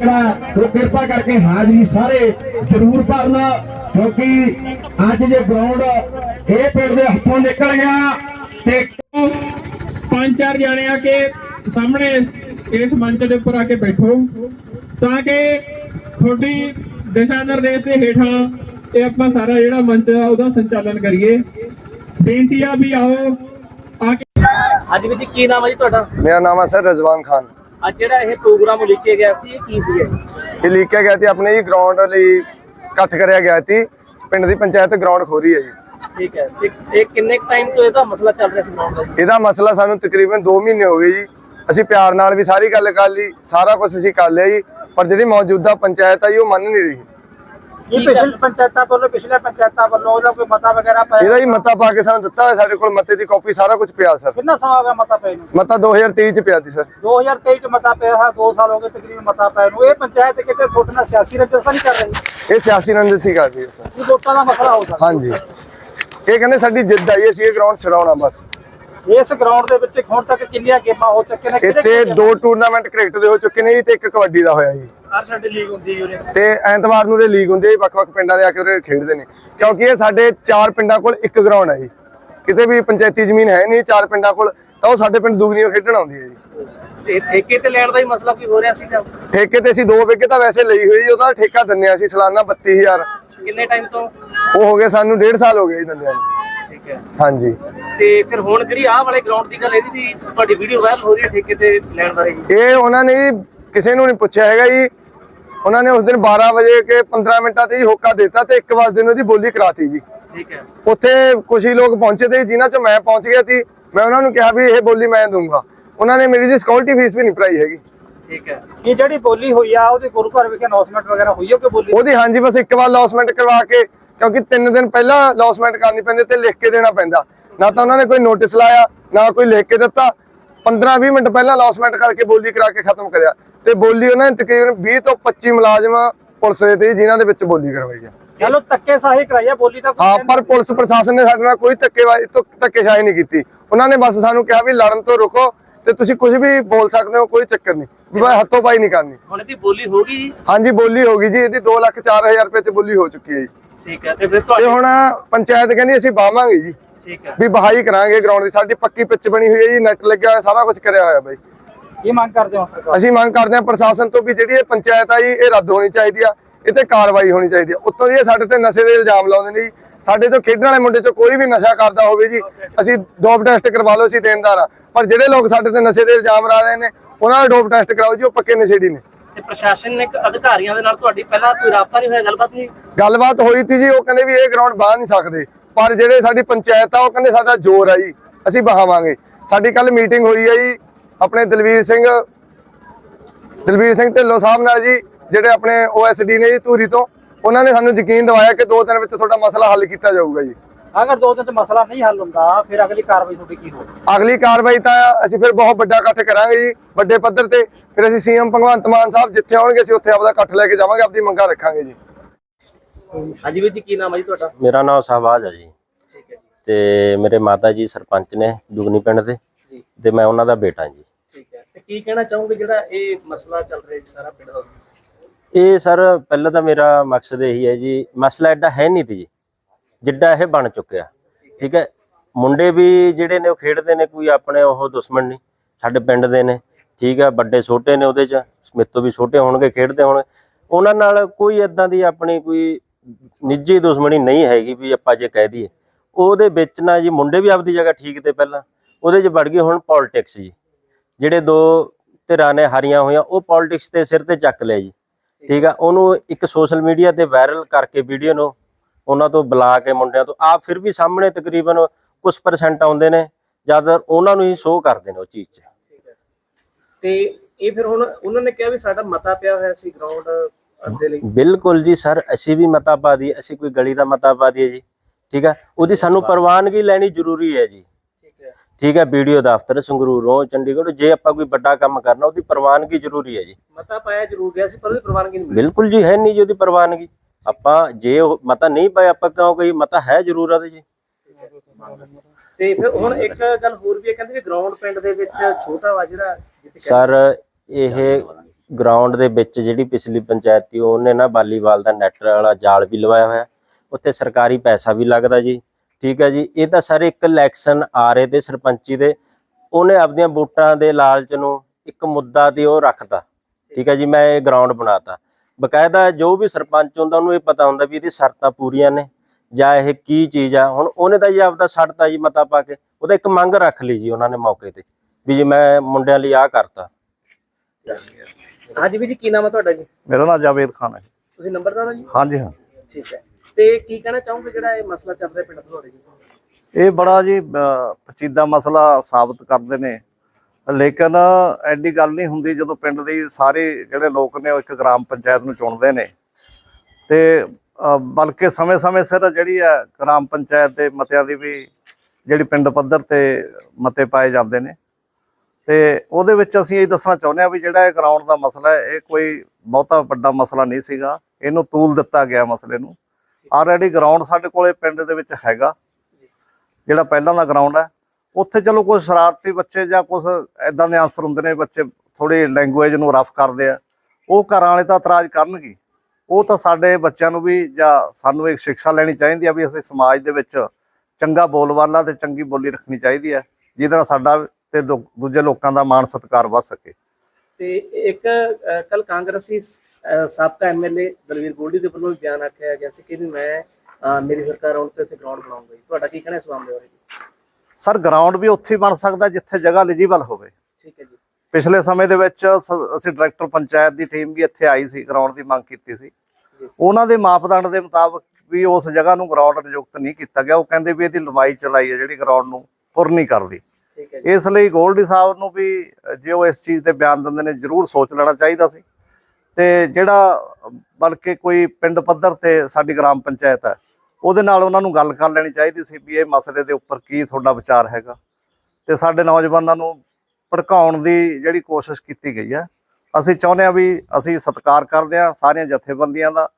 ਜਿਹੜਾ ਉਹ ਕਿਰਪਾ ਕਰਕੇ ਹਾਜ਼ਰੀ ਸਾਰੇ ਜ਼ਰੂਰ ਭਰਨਾ ਕਿਉਂਕਿ ਅੱਜ ਜੇ ਗਰਾਊਂਡ ਇਹ ਪਿੰਡ ਦੇ ਹੱਥੋਂ ਨਿਕਲ ਗਿਆ ਤੇ ਪੰਜ ਚਾਰ ਜਾਣੇ ਆ ਕੇ ਸਾਹਮਣੇ ਇਸ ਮੰਚ ਦੇ ਉੱਪਰ ਆ ਕੇ ਬੈਠੋ ਤਾਂ ਕਿ ਤੁਹਾਡੀ ਦਿਸ਼ਾ ਨਿਰਦੇਸ਼ ਦੇ ਹੇਠਾਂ ਇਹ ਆਪਾਂ ਸਾਰਾ ਜਿਹੜਾ ਮੰਚ ਆ ਉਹਦਾ ਸੰਚਾਲਨ ਕਰੀਏ। ਬੇਨਤੀ ਆ ਵੀ ਆਓ ਆ ਕੇ ਹਾਂਜੀ ਵੀਰ ਜੀ ਕੀ ਨਾਮ ਹੈ ਜੀ ਤੁਹਾਡਾ? ਮੇਰਾ ਨਾਮ ਹੈ ਸਰ ਰਜ਼ਵਾਨ ਖਾਨ। ਅੱਜ ਜਿਹੜਾ ਇਹ ਪ੍ਰੋਗਰਾਮ ਲਿਖਿਆ ਗਿਆ ਸੀ ਇਹ ਕੀ ਸੀ ਇਹ ਲਿਖਿਆ ਗਿਆ ਸੀ ਆਪਣੇ ਜੀ ਗਰਾਊਂਡ ਲਈ ਇਕੱਠ ਕਰਿਆ ਗਿਆ ਸੀ। ਪਿੰਡ ਦੀ ਪੰਚਾਇਤ ਗਰਾਊਂਡ ਖੋਰੀ ਹੈ ਜੀ। ਠੀਕ ਹੈ। ਤੇ ਇਹ ਕਿੰਨੇ ਟਾਈਮ ਤੋਂ ਇਹਦਾ ਮਸਲਾ ਚੱਲ ਰਿਹਾ ਸੀ ਗਰਾਊਂਡ ਦਾ ਜੀ? ਇਹਦਾ ਮਸਲਾ ਸਾਨੂੰ ਤਕਰੀਬਨ 2 ਮਹੀਨੇ ਹੋ ਗਏ ਜੀ। ਅਸੀਂ ਪਿਆਰ ਨਾਲ ਵੀ ਸਾਰੀ ਗੱਲ ਕਰ ਲਈ ਸਾਰਾ ਕੁਝ ਅਸੀਂ ਕਰ ਲਿਆ ਜੀ। ਪਰ ਜਿਹੜੀ ਮੌਜੂਦਾ ਪੰਚਾਇਤ ਆ ਜੀ ਉਹ ਮੰਨ ਨਹੀਂ ਰਹੀ। ਕੀ ਪਿਛਲੇ ਪੰਚਾਇਤਾਂ ਵੱਲੋਂ ਪਿਛਲੇ ਪੰਚਾਇਤਾਂ ਵੱਲੋਂ ਉਹਦਾ ਕੋਈ ਮਤਾ ਵਗੈਰਾ ਪਾਇਆ? ਇਹਦਾ ਹੀ ਮਤਾ ਪਾ ਕੇ ਸਾਨੂੰ ਦਿੱਤਾ ਹੋਇਆ ਸਾਡੇ ਕੋਲ ਮਤੇ ਦੀ ਕਾਪੀ ਸਾਰਾ ਕੁਝ ਪਿਆ ਸਰ। ਕਿੰਨਾ ਸਮਾਂ ਹੋ ਗਿਆ ਮਤਾ ਪਏ ਨੂੰ? ਮਤਾ 2023 ਚ ਪਿਆ ਸੀ ਸਰ। 2023 ਚ ਮਤਾ ਪਿਆ ਹੈ 2 ਸਾਲ ਹੋ ਗਏ ਤਕਰੀਬਨ ਮਤਾ ਪਏ ਨੂੰ। ਇਹ ਪੰਚਾਇਤ ਕਿਤੇ ਤੁਹਾਡੇ ਨਾਲ ਸਿਆਸੀ ਰੰਜਿਸ਼ ਤਾਂ ਨਹੀਂ ਕਰ ਰਹੀ? ਇਹ ਸਿਆਸੀ ਰੰਜਿਸ਼ ਹੀ ਕਰਦੀ ਹੈ ਸਰ। ਇਹ ਵੋਟਾਂ ਦਾ ਮਸਲਾ ਹੋ ਸਕਦਾ। ਹਾਂਜੀ। ਇਹ ਕਹਿੰਦੇ ਸਾਡੀ ਜਿੱਦ ਆਈ ਅਸੀਂ ਇਹ ਗਰਾਊਂਡ ਛਡਾਉਣਾ ਬਸ। ਇਸ ਗਰਾਊਂਡ ਦੇ ਵਿੱਚ ਹੁਣ ਤੱਕ ਕਿੰਨੀਆਂ ਗੇਮਾਂ ਹੋ ਚੁੱਕੀਆਂ ਨੇ? ਇੱਥੇ ਦੋ ਟੂਰਨਾਮੈਂਟ ਕ੍ਰਿਕਟ ਦੇ ਹੋ ਚੁੱਕੇ ਨੇ ਜੀ ਤੇ ਇੱਕ ਕਬੱਡੀ ਦਾ ਹੋਇਆ ਜੀ। ਹਰ ਸਾਡੇ ਲੀਗ ਹੁੰਦੀ ਹੈ ਜੀ ਤੇ ਐਤਵਾਰ ਨੂੰ ਇਹ ਲੀਗ ਹੁੰਦੀ ਹੈ ਵੱਖ-ਵੱਖ ਪਿੰਡਾਂ ਦੇ ਆ ਕੇ ਉਰੇ ਖੇਡਦੇ ਨੇ। ਕਿਉਂਕਿ ਇਹ ਸਾਡੇ ਚਾਰ ਪਿੰਡਾਂ ਕੋਲ ਇੱਕ ਗਰਾਊਂਡ ਹੈ ਜੀ। ਕਿਤੇ ਵੀ ਪੰਚਾਇਤੀ ਜ਼ਮੀਨ ਹੈ ਨਹੀਂ ਚਾਰ ਪਿੰਡਾਂ ਕੋਲ ਤਾਂ ਉਹ ਸਾਡੇ ਪਿੰਡ ਦੁਗਨੀਓ ਖੇਡਣ ਆਉਂਦੀ ਹੈ ਜੀ। ਤੇ ਠੇਕੇ ਤੇ ਲੈਣ ਦਾ ਹੀ ਮਸਲਾ ਕੋਈ ਹੋ ਰਿਹਾ ਸੀਗਾ? ਠੇਕੇ ਤੇ ਅਸੀਂ ਦੋ ਵਿਗੇ ਤਾਂ ਵੈਸੇ ਲਈ ਹੋਈ ਜੀ ਉਹਦਾ ਠੇਕਾ ਦਿੰਨੇ ਸੀ ਸਾਲਾਨਾ 32000 ਕਿੰਨੇ ਟਾਈਮ ਤੋਂ? ਉਹ ਹੋ ਗਏ ਸਾਨੂੰ 1.5 ਸਾਲ ਹੋ ਗਏ ਜੀ ਦਿੰਦਿਆਂ ਨੂੰ। ਠੀਕ ਹੈ। ਹਾਂਜੀ। ਤੇ ਫਿਰ ਹੁਣ ਜਿਹੜੀ ਆਹ ਵਾਲੇ ਗਰਾਊਂਡ ਦੀ ਗੱਲ ਇਹਦੀ ਤੁਹਾਡੀ ਵੀਡੀਓ ਵਾਇਰਲ ਹੋ ਰਹੀ ਹੈ ਠੇਕੇ ਤੇ ਲੈਣ ਬਾਰੇ ਇਹ ਉਹਨਾਂ ਨੇ ਕਿਸੇ ਨੂੰ ਨਹੀਂ ਪੁੱਛਿਆ ਹੈਗਾ ਜੀ। ਉਹਨਾਂ ਨੇ ਉਸ ਦਿਨ 12 ਵਜੇ ਕੇ 15 ਮਿੰਟਾਂ ਤੇ ਹੀ ਹੋਕਾ ਦਿੱਤਾ ਤੇ 1 ਵਜੇ ਨੂੰ ਉਹਦੀ ਬੋਲੀ ਕਰਾਤੀ ਜੀ। ਠੀਕ ਹੈ। ਉੱਥੇ ਕੁਝ ਹੀ ਲੋਕ ਪਹੁੰਚੇ ਤੇ ਜਿਨ੍ਹਾਂ ਚੋਂ ਮੈਂ ਪਹੁੰਚ ਗਿਆ ਸੀ ਮੈਂ ਉਹਨਾਂ ਨੂੰ ਕਿਹਾ ਵੀ ਇਹ ਬੋਲੀ ਮੈਂ ਦੂੰਗਾ ਉਹਨਾਂ ਨੇ ਮੇਰੀ ਜੀ ਸਿਕਿਉਰਿਟੀ ਫੀਸ ਵੀ ਨਹੀਂ ਭਰਾਈ ਹੈਗੀ। ਠੀਕ ਹੈ। ਕੀ ਜਿਹੜੀ ਬੋਲੀ ਹੋਈ ਆ ਉਹਦੀ ਗੁਰੂ ਘਰ ਵਿਖੇ ਅਨਾਉਂਸਮੈਂਟ ਵਗੈਰਾ ਹੋਈ ਹੋ ਕਿ ਬੋਲੀ? ਉਹਦੀ ਹਾਂਜੀ ਬਸ ਇੱਕ ਵਾਰ ਲੌਸਮੈਂਟ ਕਰਵਾ ਕੇ ਕਿਉਂਕਿ 3 ਦਿਨ ਪਹਿਲਾਂ ਲੌਸਮੈਂਟ ਕਰਨੀ ਪੈਂਦੀ ਤੇ ਲਿਖ ਕੇ ਦੇਣਾ ਪੈਂਦਾ। ਨਾ ਤਾਂ ਉਹਨਾਂ ਨੇ ਕੋਈ ਨੋਟਿਸ ਲਾਇਆ ਨਾ ਕੋਈ ਲਿਖ ਕੇ ਦਿੱਤਾ 15-20 ਮਿੰਟ ਪਹਿਲਾਂ ਲੌਸਮੈਂਟ ਕਰਕੇ ਬੋਲੀ ਕਰਾ ਕੇ ਖਤਮ ਕਰਿਆ। ਤੇ ਬੋਲੀ ਉਹਨਾਂ ਨੇ ਤਕਰੀਬਨ 20 ਤੋਂ 25 ਮੁਲਾਜ਼ਮ ਪੁਲਿਸ ਦੇ ਤੇ ਜਿਨ੍ਹਾਂ ਦੇ ਵਿੱਚ ਬੋਲੀ ਕਰਵਾਈ ਆ ਚਲੋ ਧੱਕੇ ਸਾਹੀ ਕਰਾਈਆ ਬੋਲੀ ਤਾਂ ਹਾਂ ਪਰ ਪੁਲਿਸ ਪ੍ਰਸ਼ਾਸਨ ਨੇ ਸਾਡੇ ਨਾਲ ਕੋਈ ਧੱਕੇਵਾਜੀ ਤੋਂ ਧੱਕੇਸ਼ਾਹੀ ਨਹੀਂ ਕੀਤੀ। ਉਹਨਾਂ ਨੇ ਬਸ ਸਾਨੂੰ ਕਿਹਾ ਵੀ ਲੜਨ ਤੋਂ ਰੁਕੋ ਤੇ ਤੁਸੀਂ ਕੁਝ ਵੀ ਬੋਲ ਸਕਦੇ ਹੋ ਕੋਈ ਚੱਕਰ ਨਹੀਂ। ਵੀ ਮੈਂ ਹੱਥੋਂ ਪਾਈ ਨਹੀਂ ਕਰਨੀ। ਹੁਣ ਇਹਦੀ ਬੋਲੀ ਹੋ ਗਈ ਜੀ? ਹਾਂਜੀ ਬੋਲੀ ਹੋ ਗਈ ਜੀ। ਇਹਦੀ 2 ਲੱਖ 4000 ਰੁਪਏ ਚ ਬੋਲੀ ਹੋ ਚੁੱਕੀ ਹੈ ਜੀ। ਠੀਕ ਹੈ ਤੇ ਫਿਰ ਤੇ ਤੁਹਾਡੀ ਹੁਣ ਪੰਚਾਇਤ ਕਹਿੰਦੀ ਅਸੀਂ ਬਾਵਾਂਗੇ ਜੀ। ਠੀਕ ਹੈ। ਵੀ ਬਹਾਈ ਕਰਾਂਗੇ ਗਰਾਊਂਡ ਦੀ ਸਾਡੀ ਪੱਕੀ ਪਿੱਚ ਬਣੀ ਹੋਈ ਹੈ ਜੀ ਨੈਟ ਲੱਗਿਆ ਹੋਇਆ ਸਾਰਾ ਕੁਝ ਕਰਿਆ ਹੋਇਆ ਬਾਈ। ਕੀ ਮੰਗ ਕਰਦੇ ਹੋ ਸਰਕਾਰ ਅਸੀਂ ਮੰਗ ਕਰਦੇ ਹਾਂ ਪ੍ਰਸ਼ਾਸਨ ਤੋਂ ਵੀ ਜਿਹੜੀ ਇਹ ਪੰਚਾਇਤ ਆ ਜੀ ਇਹ ਰੱਦ ਹੋਣੀ ਚਾਹੀਦੀ ਆ ਇਹ ਤੇ ਕਾਰਵਾਈ ਹੋਣੀ ਚਾਹੀਦੀ ਆ। ਉੱਤੋਂ ਦੀ ਇਹ ਸਾਡੇ ਤੇ ਨਸ਼ੇ ਦੇ ਇਲਜ਼ਾਮ ਲਾਉਂਦੇ ਨੇ ਜੀ। ਸਾਡੇ ਤੋਂ ਖੇਡਣ ਵਾਲੇ ਮੁੰਡੇ ਚੋਂ ਕੋਈ ਵੀ ਨਸ਼ਾ ਕਰਦਾ ਹੋਵੇ ਜੀ ਅਸੀਂ ਡੋਪ ਟੈਸਟ ਕਰਵਾ ਲਓ ਅਸੀਂ ਦੇਣਦਾਰ ਆ। ਪਰ ਜਿਹੜੇ ਲੋਕ ਸਾਡੇ ਤੇ ਨਸ਼ੇ ਦੇ ਇਲਜ਼ਾਮ ਲਾ ਰਹੇ ਨੇ ਉਹਨਾਂ ਦਾ ਡੋਪ ਟੈਸਟ ਕਰਾਓ ਜੀ ਉਹ ਪੱਕੇ ਨਸ਼ੇੜੀ ਨੇ। ਤੇ ਪ੍ਰਸ਼ਾਸਨ ਨੇ ਅਧਿਕਾਰੀਆਂ ਦੇ ਨਾਲ ਤੁਹਾਡੀ ਪਹਿਲਾਂ ਕੋਈ ਰਾਬਤਾ ਨਹੀਂ ਹੋਇਆ? ਗੱਲਬਾਤ ਨਹੀਂ ਗੱਲਬਾਤ ਹੋਈ ਤੀ ਜੀ ਉਹ ਕਹਿੰਦੇ ਵੀ ਇਹ ਗਰਾਊਂਡ ਬਾਹ ਨਹੀਂ ਸਕਦੇ। ਪਰ ਜਿਹੜੇ ਸਾਡੀ ਪੰਚਾਇਤ ਆ ਉਹ ਕਹਿੰਦੇ ਸਾਡਾ ਜ਼ੋਰ ਆ ਜੀ ਅਸੀਂ ਬਹਾਵਾਂਗੇ। ਸਾਡੀ ਕੱਲ ਮੀਟਿੰਗ ਹੋਈ ਹੈ ਜੀ ਆਪਣੇ ਦਲਵੀਰ ਸਿੰਘ ਦਲਵੀਰ ਸਿੰਘ ਢਿੱਲੋਂ ਸਾਹਿਬ ਨਾਲ ਜੀ ਜਿਹੜੇ ਆਪਣੇ ਓਐਸਡੀ ਨੇ ਜੀ ਧੂਰੀ ਤੋਂ ਉਹਨਾਂ ਨੇ ਸਾਨੂੰ ਯਕੀਨ ਦਿਵਾਇਆ ਕਿ ਦੋ ਦਿਨ ਵਿੱਚ ਤੁਹਾਡਾ ਮਸਲਾ ਹੱਲ ਕੀਤਾ ਜਾਊਗਾ ਜੀ। ਅਗਰ ਦੋ ਦਿਨ ਚ ਮਸਲਾ ਨਹੀਂ ਹੱਲ ਹੁੰਦਾ ਫਿਰ ਅਗਲੀ ਕਾਰਵਾਈ ਤੁਹਾਡੀ ਕੀ ਹੋਵੇ ਅਗਲੀ ਕਾਰਵਾਈ ਤਾਂ ਅਸੀਂ ਫਿਰ ਬਹੁਤ ਵੱਡਾ ਇਕੱਠ ਕਰਾਂਗੇ ਜੀ ਵੱਡੇ ਪੱਧਰ ਤੇ। ਫਿਰ ਅਸੀਂ ਸੀਐਮ ਭਗਵੰਤ ਮਾਨ ਸਾਹਿਬ ਜਿੱਥੇ ਆਉਣਗੇ ਅਸੀਂ ਉੱਥੇ ਆਪਦਾ ਇਕੱਠ ਲੈ ਕੇ ਜਾਵਾਂਗੇ ਆਪਦੀ ਮੰਗਾਂ ਰੱਖਾਂਗੇ ਜੀ। ਹਾਂਜੀ ਵੀਰ ਜੀ ਕੀ ਨਾਮ ਹੈ ਜੀ ਤੁਹਾਡਾ? ਮੇਰਾ ਨਾਮ ਸ਼ਹਬਾਜ਼ ਹੈ ਜੀ। ਠੀਕ ਹੈ ਜੀ। ਤੇ ਮੇਰੇ ਮਾਤਾ ਜੀ ਸਰਪੰਚ ਨੇ ਦੁਗਨੀ ਪਿੰਡ ਦੇ। ਜੀ। ਤੇ ਮੈਂ ਉਹਨਾਂ ਦਾ ਬੇਟਾ ਜੀ। ਠੀਕ ਹੈ। ਤੇ ਕੀ ਕਹਿਣਾ ਚਾਹੋਗੇ ਜਿਹੜਾ ਇਹ ਮਸਲਾ ਚੱਲ ਰਿਹਾ ਜੀ ਸਾਰਾ ਪਿੰਡ ਦਾ? ਇਹ ਸਰ ਪਹਿਲਾਂ ਤਾਂ ਮੇਰਾ ਮਕਸਦ ਇਹੀ ਹੈ ਜੀ ਮਸਲਾ ਐਡਾ ਹੈ ਨਹੀਂ ਤੀ ਜੀ ਜਿੱਡਾ ਇਹ ਬਣ ਚੁੱਕਿਆ। ਠੀਕ ਹੈ ਮੁੰਡੇ ਵੀ ਜਿਹੜੇ ਨੇ ਉਹ ਖੇਡਦੇ ਨੇ ਕੋਈ ਆਪਣੇ ਉਹ ਦੁਸ਼ਮਣ ਨਹੀਂ ਸਾਡੇ ਪਿੰਡ ਦੇ ਨੇ। ਠੀਕ ਹੈ ਵੱਡੇ ਛੋਟੇ ਨੇ ਉਹਦੇ ਚ ਮੇਰੇ ਤੋਂ ਵੀ ਛੋਟੇ ਹੋਣਗੇ ਖੇਡਦੇ ਹੋਣਗੇ। ਉਹਨਾਂ ਨਾਲ ਕੋਈ ਇਦਾਂ ਦੀ ਆਪਣੀ ਕੋਈ ਨਿੱਜੀ ਦੁਸ਼ਮਣੀ ਨਹੀਂ ਹੈਗੀ ਵੀ ਆਪਾਂ ਜੇ ਕਹਿ ਦਈਏ। ਉਹਦੇ ਵਿੱਚ ਨਾ ਜੀ ਮੁੰਡੇ ਵੀ ਆਪਦੀ ਜਗ੍ਹਾ ਠੀਕ ਤੇ ਪਹਿਲਾਂ, ਉਹਦੇ 'ਚ ਵੜ ਗਏ ਹੁਣ ਪੋਲਿਟਿਕਸ ਜੀ। ਜਿਹੜੇ ਦੋ ਧਿਰਾਂ ਨੇ ਹਾਰੀਆਂ ਹੋਈਆਂ, ਉਹ ਪੋਲਿਟਿਕਸ ਦੇ ਸਿਰ ਤੇ ਚੱਕ ਲਿਆ ਜੀ। ਠੀਕ ਆ, ਉਹਨੂੰ ਇੱਕ ਸੋਸ਼ਲ ਮੀਡੀਆ ਤੇ ਵਾਇਰਲ ਕਰਕੇ ਵੀਡੀਓ ਨੂੰ ਉਹਨਾਂ ਤੋਂ ਬੁਲਾ ਕੇ ਮੁੰਡਿਆਂ ਤੋਂ, ਆਪ ਫਿਰ ਵੀ ਸਾਹਮਣੇ ਤਕਰੀਬਨ ਕੁਝ ਪਰਸੈਂਟ ਆਉਂਦੇ ਨੇ, ਜ਼ਿਆਦਾਤਰ ਉਹਨਾਂ ਨੂੰ ਹੀ ਸ਼ੋਅ ਕਰਦੇ ਨੇ ਉਹ ਚੀਜ਼ 'ਚ। ਤੇ ਇਹ ਫਿਰ ਹੁਣ ਉਹਨਾਂ ਨੇ ਕਿਹਾ ਵੀ ਸਾਡਾ ਮਤਾ ਪਿਆ ਹੋਇਆ ਸੀ ਗਰਾਊਂਡ ਬਿਲਕੁਲ ਜੀ ਸਰ ਅਸੀਂ ਵੀ ਮਤਾ ਪਾ ਦਈਏ ਅਸੀਂ ਕੋਈ ਗਲੀ ਦਾ ਮਤਾ ਪਾ ਦਈਏ ਜੀ ਠੀਕ ਆ? ਉਹਦੀ ਸਾਨੂੰ ਪ੍ਰਵਾਨਗੀ ਲੈਣੀ ਜ਼ਰੂਰੀ ਹੈ ਜੀ। ਠੀਕ ਹੈ। ਹੈ ਵੀਡੀਓ ਦਫ਼ਤਰ ਸੰਗਰੂਰੋਂ ਚੰਡੀਗੜ੍ਹ ਜੇ ਆਪਾਂ ਕੋਈ ਵੱਡਾ ਕੰਮ ਕਰਨਾ ਉਹਦੀ ਪ੍ਰਵਾਨਗੀ ਜ਼ਰੂਰੀ ਹੈ ਜੀ। ਮਤਾ ਪਾਇਆ ਜ਼ਰੂਰ ਗਿਆ ਸੀ ਪਰ ਉਹਦੀ ਪ੍ਰਵਾਨਗੀ ਨਹੀਂ ਬਿਲਕੁਲ ਜੀ ਹੈ ਨਹੀਂ ਜੀ ਉਹਦੀ ਪ੍ਰਵਾਨਗੀ। ਆਪਾਂ ਜੇ ਉਹ ਮਤਾ ਨਹੀਂ ਪਾਇਆ ਆਪਾਂ ਕਿਉਂ ਕਹੀ ਮਤਾ ਹੈ ਜ਼ਰੂਰ ਉਹਦੇ ਜੀ। ਤੇ ਫਿਰ ਹੁਣ ਇੱਕ ਗੱਲ ਹੋਰ ਵੀ ਹੈ ਕਹਿੰਦੇ ਵੀ ਗਰਾਊਂਡ ਪਿੰਡ ਦੇ ਵਿੱਚ ਛੋਟਾ ਵਾ ਜਿਹੜਾ ਸਰ ਇਹ ਗਰਾਊਂਡ ਦੇ ਵਿੱਚ ਜਿਹੜੀ ਪਿਛਲੀ ਪੰਚਾਇਤ ਸੀ, ਉਹਨੇ ਨਾ ਵਾਲੀਬਾਲ ਦਾ ਨੈਟ ਵਾਲਾ ਜਾਲ ਵੀ ਲਵਾਇਆ ਹੋਇਆ। ਉੱਥੇ ਸਰਕਾਰੀ ਪੈਸਾ ਵੀ ਲੱਗਦਾ ਜੀ। ਠੀਕ ਹੈ ਜੀ, ਇਹ ਤਾਂ ਸਰ ਇੱਕ ਇਲੈਕਸ਼ਨ ਆ ਰਹੇ ਤੇ ਸਰਪੰਚੀ ਦੇ। ਉਹਨੇ ਆਪਦੀਆਂ ਵੋਟਾਂ ਦੇ ਲਾਲਚ ਨੂੰ ਇੱਕ ਮੁੱਦਾ ਤੇ ਉਹ ਰੱਖਤਾ। ਠੀਕ ਹੈ ਜੀ, ਮੈਂ ਇਹ ਗਰਾਊਂਡ ਬਣਾਤਾ। ਬਕਾਇਦਾ ਜੋ ਵੀ ਸਰਪੰਚ ਹੁੰਦਾ, ਉਹਨੂੰ ਇਹ ਪਤਾ ਹੁੰਦਾ ਵੀ ਇਹਦੀ ਸ਼ਰਤਾਂ ਪੂਰੀਆਂ ਨੇ ਜਾਂ ਇਹ ਕੀ ਚੀਜ਼ ਆ। ਹੁਣ ਉਹਨੇ ਤਾਂ ਜੀ ਆਪਦਾ ਛੱਡਤਾ ਜੀ ਮਤਾ ਪਾ ਕੇ, ਉਹਦਾ ਇੱਕ ਮੰਗ ਰੱਖ ਲਈ ਜੀ ਉਹਨਾਂ ਨੇ ਮੌਕੇ ਤੇ, ਵੀ ਜੀ ਮੈਂ ਮੁੰਡਿਆਂ ਲਈ ਆਹ ਕਰਤਾ। ਹਾਂਜੀ ਵੀ ਜੀ ਕੀ ਨਾਮ ਹੈ ਤੁਹਾਡਾ ਜੀ? ਮੇਰਾ ਨਾਮ ਜਾਵੇਦ ਖਾਨ ਹੈ। ਤੁਸੀਂ ਨੰਬਰਦਾਰ ਹੋ ਜੀ? ਹਾਂਜੀ ਹਾਂ। ਠੀਕ ਹੈ। ਤੇ ਕੀ ਕਹਿਣਾ ਚਾਹੋਗੇ ਜਿਹੜਾ ਇਹ ਮਸਲਾ ਚੱਲ ਰਿਹਾ ਪਿੰਡ ਤੁਹਾਡੇ ਜੀ? ਇਹ ਬੜਾ ਜੀ ਪਚੀਦਾ ਮਸਲਾ ਸਾਬਤ ਕਰਦੇ ਨੇ। ਲੇਕਿਨ ਐਡੀ ਗੱਲ ਨਹੀਂ ਹੁੰਦੀ ਜਦੋਂ ਪਿੰਡ ਦੇ ਸਾਰੇ ਜਿਹੜੇ ਲੋਕ ਨੇ ਉਹ ਇੱਕ ਗ੍ਰਾਮ ਪੰਚਾਇਤ ਨੂੰ ਚੁਣਦੇ ਨੇ। ਤੇ ਬਲਕਿ ਸਮੇਂ-ਸਮੇਂ ਸਿਰ ਜਿਹੜੀ ਹੈ ਗ੍ਰਾਮ ਪੰਚਾਇਤ ਦੇ ਮਤਿਆਂ ਦੀ ਵੀ ਜਿਹੜੀ ਪਿੰਡ ਪੱਧਰ ਤੇ ਮਤੇ ਪਾਏ ਜਾਂਦੇ ਨੇ। ਤੇ ਉਹਦੇ ਵਿੱਚ ਅਸੀਂ ਇਹ ਦੱਸਣਾ ਚਾਹੁੰਦੇ ਹਾਂ ਵੀ ਜਿਹੜਾ ਇਹ ਗਰਾਊਂਡ ਦਾ ਮਸਲਾ ਹੈ, ਇਹ ਕੋਈ ਬਹੁਤਾ ਵੱਡਾ ਮਸਲਾ ਨਹੀਂ ਸੀਗਾ। ਇਹਨੂੰ ਤੂਲ ਦਿੱਤਾ ਗਿਆ ਮਸਲੇ ਨੂੰ। ਆਲਰੇਡੀ ਗਰਾਊਂਡ ਸਾਡੇ ਕੋਲੇ ਪਿੰਡ ਦੇ ਵਿੱਚ ਹੈਗਾ। ਜਿਹੜਾ ਪਹਿਲਾਂ ਦਾ ਗਰਾਊਂਡ ਹੈ, ਉੱਥੇ ਚਲੋ ਕੁਝ ਸ਼ਰਾਰਤੀ ਬੱਚੇ ਜਾਂ ਕੁਝ ਐਦਾਂ ਦੇ ਆਨਸਰ ਹੁੰਦੇ ਨੇ, ਬੱਚੇ ਥੋੜੀ ਲੈਂਗੁਏਜ ਨੂੰ ਰਫ ਕਰਦੇ ਆ। ਉਹ ਘਰਾਂ ਵਾਲੇ ਤਾਂ ਇਤਰਾਜ਼ ਕਰਨਗੇ। ਉਹ ਤਾਂ ਸਾਡੇ ਬੱਚਿਆਂ ਨੂੰ ਵੀ ਜਾਂ ਸਾਨੂੰ ਇੱਕ ਸਿੱਖਿਆ ਲੈਣੀ ਚਾਹੀਦੀ ਆ ਵੀ ਅਸੀਂ ਸਮਾਜ ਦੇ ਵਿੱਚ ਚੰਗਾ ਬੋਲਬਾਲਾ ਤੇ ਚੰਗੀ ਬੋਲੀ ਰੱਖਣੀ ਚਾਹੀਦੀ ਹੈ ਜਿਹਦੇ ਨਾਲ ਸਾਡਾ ਤੇ ਦੂਜੇ ਲੋਕਾਂ ਦਾ ਮਾਣ ਸਤਿਕਾਰ ਵੱਧ ਸਕੇ। ਤੇ ਇੱਕ ਕੱਲ ਕਾਂਗਰਸੀ ਸਾਬਕਾ ਐਮਐਲਏ ਦਲਵੀਰ ਗੋਲਡੀ ਦੇ ਵੱਲੋਂ ਬਿਆਨ ਆਖਿਆ ਗਿਆ ਸੀ ਕਿ ਵੀ ਮੈਂ ਮੇਰੀ ਸਰਕਾਰ ਆਉਣ ਤੇ ਇੱਥੇ ਗਰਾਊਂਡ ਬਣਾਉਂਗਾ ਤੁਹਾਡਾ ਕੀ ਕਹਿਣਾ ਇਸ ਮਾਮਲੇ ਬਾਰੇ? ਸਰ ਗਰਾਊਂਡ ਵੀ ਉੱਥੇ ਬਣ ਸਕਦਾ ਜਿੱਥੇ ਜਗ੍ਹਾ ਐਲੀਜੀਬਲ ਹੋਵੇ। ਠੀਕ ਹੈ ਜੀ। ਪਿਛਲੇ ਸਮੇਂ ਦੇ ਵਿੱਚ ਅਸੀਂ ਡਾਇਰੈਕਟਰ ਪੰਚਾਇਤ ਦੀ ਟੀਮ ਵੀ ਇੱਥੇ ਆਈ ਸੀ ਗਰਾਊਂਡ ਦੀ ਮੰਗ ਕੀਤੀ ਸੀ। ਉਹਨਾਂ ਦੇ ਮਾਪਦੰਡ ਦੇ ਮੁਤਾਬਕ ਵੀ ਉਸ ਜਗ੍ਹਾ ਨੂੰ ਗਰਾਊਂਡ ਨਿਯੁਕਤ ਨਹੀਂ ਕੀਤਾ ਗਿਆ। ਉਹ ਕਹਿੰਦੇ ਵੀ ਇਹਦੀ ਲੰਬਾਈ ਚੌੜਾਈ ਹੈ ਜਿਹੜੀ ਗਰਾਊਂਡ ਨੂੰ ਪੁਰ ਨਹੀਂ ਕਰਦੀ। ਜੀ। ਇਸ ਲਈ ਗੋਲਡੀ ਸਾਹਿਬ ਨੂੰ ਵੀ ਜੇ ਉਹ ਇਸ ਚੀਜ਼ ਤੇ ਬਿਆਨ ਦਿੰਦੇ ਨੇ, ਜ਼ਰੂਰ ਸੋਚ ਲੈਣਾ ਚਾਹੀਦਾ ਸੀ। ਤੇ ਜਿਹੜਾ ਬਲਕਿ ਕੋਈ ਪਿੰਡ ਪੱਧਰ ਤੇ ਸਾਡੀ ਗ੍ਰਾਮ ਪੰਚਾਇਤ ਹੈ, ਉਹਦੇ ਨਾਲ ਉਹਨਾਂ ਨੂੰ ਗੱਲ ਕਰ ਲੈਣੀ ਚਾਹੀਦੀ ਸੀ ਵੀ ਇਹ ਮਸਲੇ ਦੇ ਉੱਪਰ ਕੀ ਤੁਹਾਡਾ ਵਿਚਾਰ ਹੈਗਾ। ਤੇ ਸਾਡੇ ਨੌਜਵਾਨਾਂ ਨੂੰ ਭੜਕਾਉਣ ਦੀ ਜਿਹੜੀ ਕੋਸ਼ਿਸ਼ ਕੀਤੀ ਗਈ ਹੈ, ਅਸੀਂ ਚਾਹੁੰਦੇ ਹਾਂ ਵੀ ਅਸੀਂ ਸਤਿਕਾਰ ਕਰਦੇ ਹਾਂ ਸਾਰੀਆਂ ਜਥੇਬੰਦੀਆਂ ਦਾ,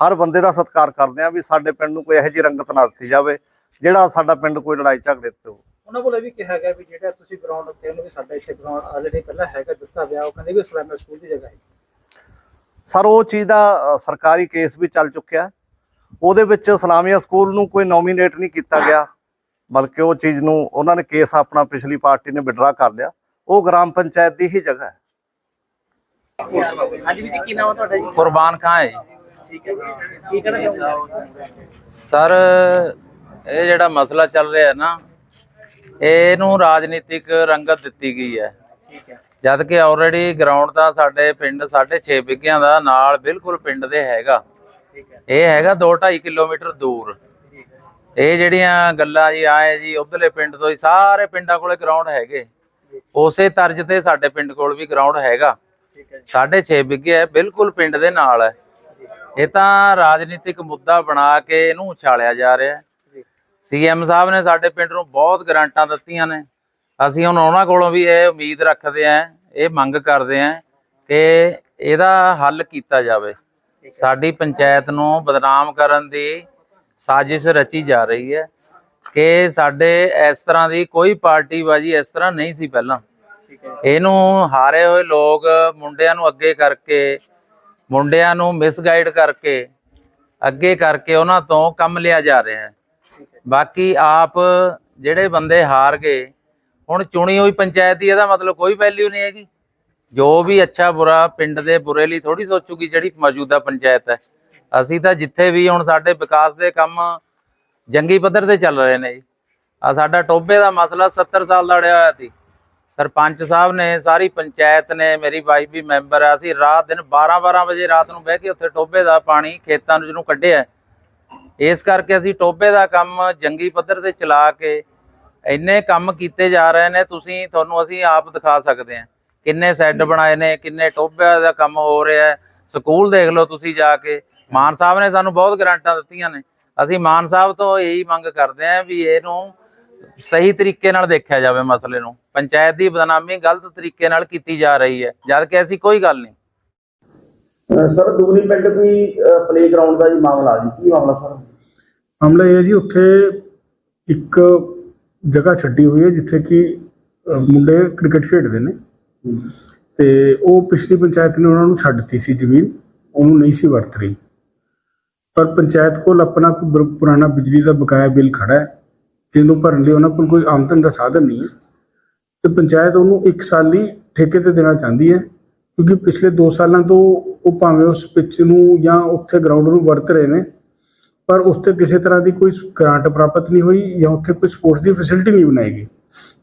ਹਰ ਬੰਦੇ ਦਾ ਸਤਿਕਾਰ ਕਰਦੇ ਹਾਂ ਵੀ ਸਾਡੇ ਪਿੰਡ ਨੂੰ ਕੋਈ ਇਹੋ ਜਿਹੀ ਰੰਗਤ ਨਾ ਦਿੱਤੀ ਜਾਵੇ, ਜਿਹੜਾ ਸਾਡਾ ਪਿੰਡ ਕੋਈ ਲੜਾਈ ਝਗੜੇ ਤੇ ਹੋ ਉਹਨਾਂ ਕੋਲ ਇਹ ਵੀ ਕਿਹਾ ਗਿਆ ਵੀ ਜਿਹੜਾ ਤੁਸੀਂ ਗਰਾਊਂਡ ਕਹਿੰਦੇ ਵੀ ਸਾਡਾ ਇੱਥੇ ਗਰਾਊਂਡ ਆਲਰੇਡੀ ਪਹਿਲਾਂ ਹੈਗਾ ਦਿੱਤਾ ਗਿਆ ਉਹ ਕਹਿੰਦੇ ਵੀ ਇਸਲਾਮਿਕ ਸਕੂਲ ਦੀ ਜਗ੍ਹਾ ਹੈ। ਸਰ ਉਹ ਚੀਜ਼ ਦਾ ਸਰਕਾਰੀ ਕੇਸ ਵੀ ਚੱਲ ਚੁੱਕਿਆ। ਉਹਦੇ ਵਿੱਚ ਇਸਲਾਮੀਆ ਸਕੂਲ ਨੂੰ ਕੋਈ ਨੋਮੀਨੇਟ ਨਹੀਂ ਕੀਤਾ ਗਿਆ ਬਲਕਿ ਉਹ ਚੀਜ਼ ਨੂੰ ਉਹਨਾਂ ਨੇ ਕੇਸ ਆਪਣਾ ਪਿਛਲੀ ਪਾਰਟੀ ਨੇ ਵਿਡਰਾ ਕਰ ਲਿਆ। ਉਹ ਗ੍ਰਾਮ ਪੰਚਾਇਤ ਦੀ ਹੀ ਜਗ੍ਹਾ ਹੈ। ਹਾਂਜੀ ਵੀ ਜੀ ਕੀ ਨਾਮ ਹੈ ਤੁਹਾਡਾ ਜੀ? ਕੁਰਬਾਨ ਖਾਂ ਹੈ। ਜੀ। ਠੀਕ ਹੈ ਜੀ। ਕੀ ਕਹਿਣਾ ਚਾਹੋਗੇ? ਸਰ ਇਹ ਜਿਹੜਾ ਮਸਲਾ ਚੱਲ ਰਿਹਾ ਹੈ ਨਾ ਇਹਨੂੰ ਰਾਜਨੀਤਿਕ ਰੰਗਤ ਦਿੱਤੀ ਗਈ ਹੈ। ਠੀਕ ਹੈ। ਜਦ ਕਿ ਆਲਰੇਡੀ ਗਰਾਊਂਡ ਤਾਂ ਸਾਡੇ ਪਿੰਡ 6.5 ਵਿਗਿਆਂ ਦਾ ਨਾਲ ਬਿਲਕੁਲ ਪਿੰਡ ਦੇ ਹੈਗਾ। ਠੀਕ ਹੈ। ਇਹ ਹੈਗਾ 2.5 ਕਿਲੋਮੀਟਰ ਦੂਰ। ਇਹ ਜਿਹੜੀਆਂ ਗੱਲਾਂ ਜੀ ਆਏ ਜੀ ਉਧਰਲੇ ਪਿੰਡ ਤੋਂ ਹੀ ਸਾਰੇ ਪਿੰਡਾਂ ਕੋਲੇ ਗਰਾਊਂਡ ਹੈਗੇ। ਉਸੇ ਤਰਜ ਤੇ ਸਾਡੇ ਪਿੰਡ ਕੋਲ ਵੀ ਗਰਾਊਂਡ ਹੈਗਾ। ਠੀਕ ਹੈ ਜੀ। ਸਾਢੇ 6 ਵਿਗੇ ਹੈ ਬਿਲਕੁਲ ਪਿੰਡ ਦੇ ਨਾਲ ਹੈ। ਇਹ ਤਾਂ ਰਾਜਨੀਤਿਕ ਮੁੱਦਾ ਬਣਾ ਕੇ ਇਹਨੂੰ ਉਛਾਲਿਆ ਜਾ ਰਿਹਾ ਸੀਐਮ ਸਾਹਿਬ ਨੇ ਸਾਡੇ ਪਿੰਡ ਨੂੰ ਬਹੁਤ ਗਰੰਟਾਂ ਦਿੱਤੀਆਂ ਨੇ। ਅਸੀਂ ਹੁਣ ਉਹਨਾਂ ਕੋਲੋਂ ਵੀ ਇਹ ਉਮੀਦ ਰੱਖਦੇ ਆਂ ਇਹ ਮੰਗ ਕਰਦੇ ਆਂ ਕਿ ਇਹਦਾ ਹੱਲ ਕੀਤਾ ਜਾਵੇ। ਸਾਡੀ ਪੰਚਾਇਤ ਨੂੰ ਬਦਨਾਮ ਕਰਨ ਦੀ ਸਾਜ਼ਿਸ਼ ਰਚੀ ਜਾ ਰਹੀ ਹੈ ਕਿ ਸਾਡੇ ਇਸ ਤਰ੍ਹਾਂ ਦੀ ਕੋਈ ਪਾਰਟੀ ਬਾਜੀ ਇਸ ਤਰ੍ਹਾਂ ਨਹੀਂ ਸੀ ਪਹਿਲਾਂ। ਇਹਨੂੰ ਹਾਰੇ ਹੋਏ ਲੋਕ ਮੁੰਡਿਆਂ ਨੂੰ ਅੱਗੇ ਕਰਕੇ, ਮੁੰਡਿਆਂ ਨੂੰ ਮਿਸਗਾਈਡ ਕਰਕੇ, ਅੱਗੇ ਕਰਕੇ ਉਹਨਾਂ ਤੋਂ ਕੰਮ ਲਿਆ ਜਾ ਰਿਹਾ ਹੈ। ਬਾਕੀ ਆਪ ਜਿਹੜੇ ਬੰਦੇ ਹਾਰ ਗਏ, ਹੁਣ ਚੁਣੀ ਹੋਈ ਪੰਚਾਇਤ ਦੀ ਇਹਦਾ ਮਤਲਬ ਕੋਈ ਵੈਲਿਊ ਨਹੀਂ ਹੈਗੀ। ਜੋ ਵੀ ਅੱਛਾ ਬੁਰਾ ਪਿੰਡ ਦੇ ਬੁਰੇ ਲਈ ਥੋੜੀ ਸੋਚੂਗੀ ਜਿਹੜੀ ਮੌਜੂਦਾ ਪੰਚਾਇਤ ਹੈ। ਅਸੀਂ ਤਾਂ ਜਿੱਥੇ ਵੀ ਹੁਣ ਸਾਡੇ ਵਿਕਾਸ ਦੇ ਕੰਮ ਜੰਗੀ ਪੱਧਰ ਤੇ ਚੱਲ ਰਹੇ ਨੇ ਜੀ। ਆ ਸਾਡਾ ਟੋਬੇ ਦਾ ਮਸਲਾ 70 ਸਾਲ ਦਾ ਅੜਿਆ ਹੋਇਆ ਸੀ। ਸਰਪੰਚ ਸਾਹਿਬ ਨੇ ਸਾਰੀ ਪੰਚਾਇਤ ਨੇ, ਮੇਰੀ ਵਾਈਫ ਵੀ ਮੈਂਬਰ ਆ, ਅਸੀਂ ਰਾਤ ਦਿਨ 12 12 ਵਜੇ ਰਾਤ ਨੂੰ ਬਹਿ ਕੇ ਉੱਥੇ ਟੋਬੇ ਦਾ ਪਾਣੀ ਖੇਤਾਂ ਨੂੰ ਜਿਹਨੂੰ ਕੱਢਿਆ ਇਸ ਕਰਕੇ ਅਸੀਂ ਟੋਬੇ ਦਾ ਕੰਮ ਜੰਗੀ ਪੱਧਰ ਤੇ ਚਲਾ ਕੇ ਇੰਨੇ ਕੰਮ ਕੀਤੇ ਜਾ ਰਹੇ ਨੇ ਤੁਸੀਂ ਤੁਹਾਨੂੰ ਅਸੀਂ ਆਪ ਦਿਖਾ ਸਕਦੇ ਹਾਂ। ਕਿੰਨੇ ਸੈੱਡ ਬਣਾਏ ਨੇ ਕਿੰਨੇ ਟੋਬਿਆਂ ਦਾ ਕੰਮ ਹੋ ਰਿਹਾ ਸਕੂਲ ਦੇਖ ਲਓ ਤੁਸੀਂ ਜਾ ਕੇ। ਮਾਨ ਸਾਹਿਬ ਨੇ ਸਾਨੂੰ ਬਹੁਤ ਗਰੰਟਾਂ ਦਿੱਤੀਆਂ ਨੇ। ਅਸੀਂ ਮਾਨ ਸਾਹਿਬ ਤੋਂ ਇਹੀ ਮੰਗ ਕਰਦੇ ਹਾਂ ਵੀ ਇਹਨੂੰ ਸਹੀ ਤਰੀਕੇ ਨਾਲ ਦੇਖਿਆ ਜਾਵੇ ਮਸਲੇ ਨੂੰ। ਪੰਚਾਇਤ ਦੀ ਬਦਨਾਮੀ ਗਲਤ ਤਰੀਕੇ ਨਾਲ ਕੀਤੀ ਜਾ ਰਹੀ ਹੈ। ਜਦ ਕਿ ਐਸੀ ਕੋਈ ਗੱਲ ਨਹੀਂ। ਸਰ ਦੂਰੀ ਪਿੰਡ ਕੋਈ ਪਲੇ ਗਰਾਊਂਡ ਦਾ ਜੀ ਮਾਮਲਾ ਜੀ ਕੀ ਮਾਮਲਾ ਸਰ? ਮਾਮਲਾ ਇਹ ਹੈ ਜੀ ਉੱਥੇ ਇੱਕ ਜਗ੍ਹਾ ਛੱਡੀ ਹੋਈ ਹੈ ਜਿੱਥੇ ਕਿ ਮੁੰਡੇ ਕ੍ਰਿਕਟ ਖੇਡਦੇ ਨੇ। ਤੇ ਉਹ ਪਿਛਲੀ ਪੰਚਾਇਤ ਨੇ ਉਹਨਾਂ ਨੂੰ ਛੱਡਤੀ ਸੀ ਜ਼ਮੀਨ ਉਹਨੂੰ ਨਹੀਂ ਸੀ ਵਰਤ ਰਹੀ। ਪਰ ਪੰਚਾਇਤ ਕੋਲ ਆਪਣਾ ਕੋਈ ਪੁਰਾਣਾ ਬਿਜਲੀ ਦਾ ਬਕਾਇਆ ਬਿੱਲ ਖੜਾ ਹੈ ਜਿਹਨੂੰ ਭਰਨ ਲਈ ਉਹਨਾਂ ਕੋਲ ਕੋਈ ਆਮਦਨ ਦਾ ਸਾਧਨ ਨਹੀਂ ਹੈ। ਤੇ ਪੰਚਾਇਤ ਉਹਨੂੰ 1 ਸਾਲ ਲਈ ਠੇਕੇ ਤੇ ਦੇਣਾ ਚਾਹੁੰਦੀ ਹੈ ਕਿਉਂਕਿ ਪਿਛਲੇ 2 ਸਾਲਾਂ ਤੋਂ ਉਹ ਭਾਵੇਂ ਉਸ ਪਿੱਚ ਨੂੰ ਜਾਂ ਉੱਥੇ ਗਰਾਊਂਡ ਨੂੰ ਵਰਤ ਰਹੇ ਨੇ ਪਰ ਉਸ ਤੇ ਕਿਸੇ ਤਰ੍ਹਾਂ ਦੀ ਕੋਈ ਗ੍ਰਾਂਟ ਪ੍ਰਾਪਤ ਨਹੀਂ ਹੋਈ ਜਾਂ ਉੱਥੇ ਕੋਈ ਸਪੋਰਟਸ ਦੀ ਫੈਸਿਲਿਟੀ ਨਹੀਂ ਬਣਾਈ ਗਈ।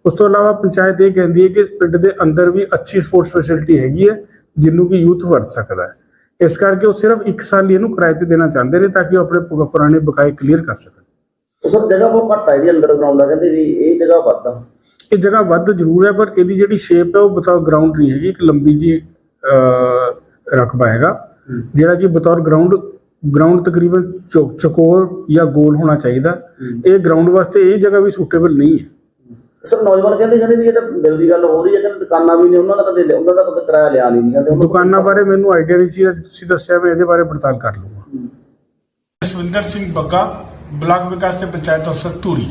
ਉਸ ਤੋਂ ਇਲਾਵਾ ਪੰਚਾਇਤ ਇਹ ਕਹਿੰਦੀ ਹੈ ਕਿ ਇਸ ਪਿੰਡ ਦੇ ਅੰਦਰ ਵੀ ਅੱਛੀ ਸਪੋਰਟਸ ਫੈਸਿਲਿਟੀ ਹੈਗੀ ਹੈ ਜਿਹਨੂੰ ਕਿ ਯੂਥ ਵਰਤ ਸਕਦਾ ਹੈ। ਇਸ ਕਰਕੇ ਉਹ ਸਿਰਫ 1 ਸਾਲ ਲਈ ਇਹਨੂੰ ਕਿਰਾਏ ਤੇ ਦੇਣਾ ਚਾਹੁੰਦੇ ਨੇ ਤਾਂ ਕਿ ਉਹ ਆਪਣੇ ਪੁਰਾਣੇ ਬਕਾਏ ਕਲੀਅਰ ਕਰ ਸਕਣ। ਉਹ ਸਰ ਜਗ੍ਹਾ ਬਹੁਤ ਘੱਟ ਹੈ ਜਿਹੜੀ ਅੰਡਰਗਰਾਉਂਡ ਆ ਕਹਿੰਦੇ ਵੀ ਇਹ ਜਗ੍ਹਾ ਵੱਧ ਆ। ਇਹ ਜਗ੍ਹਾ ਵੱਧ ਜ਼ਰੂਰ ਹੈ ਪਰ ਇਹਦੀ ਜਿਹੜੀ ਸ਼ੇਪ ਹੈ ਉਹ ਬਤੌਰ ਗਰਾਊਂਡ ਨਹੀਂ ਹੈਗੀ ਇੱਕ ਲੰਬੀ ਜੀ ਰਕਬਾ ਹੈਗਾ। ਜਿਹੜਾ ਕਿ ਬਤੌਰ ਗਰਾਊਂਡ ਗਰਾਊਂਡ ਤਕਰੀਬਨ ਚੌਕੋਰ ਜਾਂ ਗੋਲ ਹੋਣਾ ਚਾਹੀਦਾ। ਇਹ ਗਰਾਊਂਡ ਵਾਸਤੇ ਇਹ ਜਗ੍ਹਾ ਵੀ ਸੂਟੇਬਲ ਨਹੀਂ ਹੈ। ਸਰ ਨੌਜਵਾਨ ਕਹਿੰਦੇ ਕਹਿੰਦੇ ਵੀ ਜਿਹੜਾ ਬਿੱਲ ਦੀ ਗੱਲ ਹੋ ਰਹੀ ਹੈ ਕਹਿੰਦੇ ਦੁਕਾਨਾਂ ਵੀ ਨੇ ਉਹਨਾਂ ਦਾ ਕਦੇ ਲਿਆ- ਉਹਨਾਂ ਦਾ ਕਦੇ ਕਿਰਾਇਆ ਲਿਆ ਨਹੀਂ ਕਹਿੰਦੇ ਦੁਕਾਨਾਂ ਬਾਰੇ ਮੈਨੂੰ ਆਈਡੀਆ ਨਹੀਂ ਸੀ ਅੱਜ ਤੁਸੀਂ ਦੱਸਿਆ ਮੈਂ ਇਹਦੇ ਬਾਰੇ ਪੜਤਾਲ ਕਰ ਲੂੰਗਾ ਜਸਵਿੰਦਰ ਸਿੰਘ ਬੱਗਾ ਬਲਾਕ ਵਿਕਾਸ ਤੇ ਪੰਚਾਇਤ ਅਫਸਰ ਧੂਰੀ।